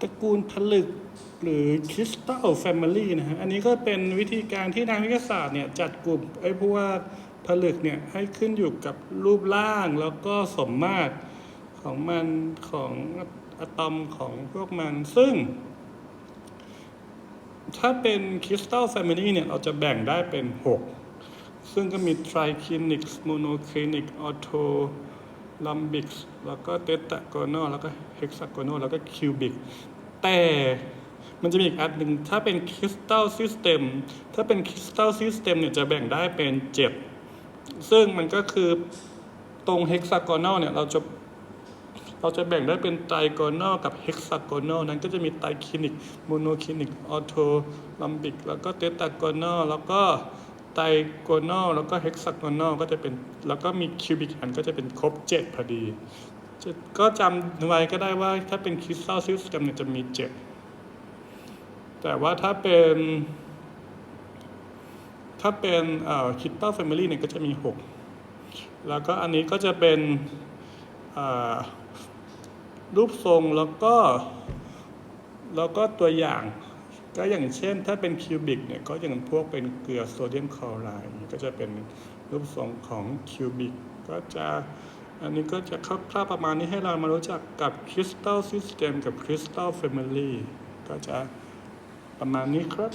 ตระกูลผลึกหรือคริสตัลแฟมิลี่นะฮะ อันนี้ก็เป็นวิธีการที่ทางวิทยาศาสตร์เนี่ยจัดกลุ่มไอ้พวกผลึกเนี่ยให้ขึ้นอยู่กับรูปร่างแล้วก็สมมาตรของมันของอะตอมของพวกมัน ซึ่ง ถ้าเป็นคริสตัลแฟมิลี่เนี่ยเราจะแบ่งได้เป็น 6 ซึ่งก็มีไทรคินิกโมโนคลินิกออโต ลัมบิกแล้วก็เตตาโกนอลแล้วก็เฮกซาโกนอลแล้วก็คิวบิกแต่มันจะมีอีกอันหนึ่งถ้าเป็นคริสตัลซิสเต็มถ้าเป็นคริสตัลซิสเต็มเนี่ยจะแบ่งได้เป็น7ซึ่งมันก็คือตรงเฮกซาโกนอลเนี่ยเราจะเราจะแบ่งได้เป็นไตรโกนอลกับเฮกซาโกนอลนั้นก็จะมีไตรคลินิกโมโนคลินิกออโตลัมบิก แล้วก็เตตาโกนอลแล้วก็ ไตรโกนอลแล้วก็เฮกซาโกนอลก็จะเป็นแล้วก็มีคิวบิกอันก็จะเป็นครบ 7 พอดี ก็จำไว้ก็ได้ว่าถ้าเป็นคริสตัลซิสเต็มเนี่ยจะมี 7 แต่ว่าถ้าเป็น ถ้าเป็นเอ่อคิตตัลแฟมิลี่เนี่ยก็จะมี 6 แล้วก็อันนี้ก็จะเป็นรูปทรงแล้วก็ แล้วก็ตัวอย่าง ก็อย่างเช่นถ้าเป็นคิวบิกเนี่ยก็อย่างพวกเป็นเกลือโซเดียมคลอไรด์ก็จะเป็นรูปทรงของคิวบิกก็จะอันนี้ก็จะคร่าวๆประมาณนี้ให้เรามารู้จักกับคริสตัลซิสเต็มกับคริสตัลแฟมิลี่ก็จะประมาณนี้ครับ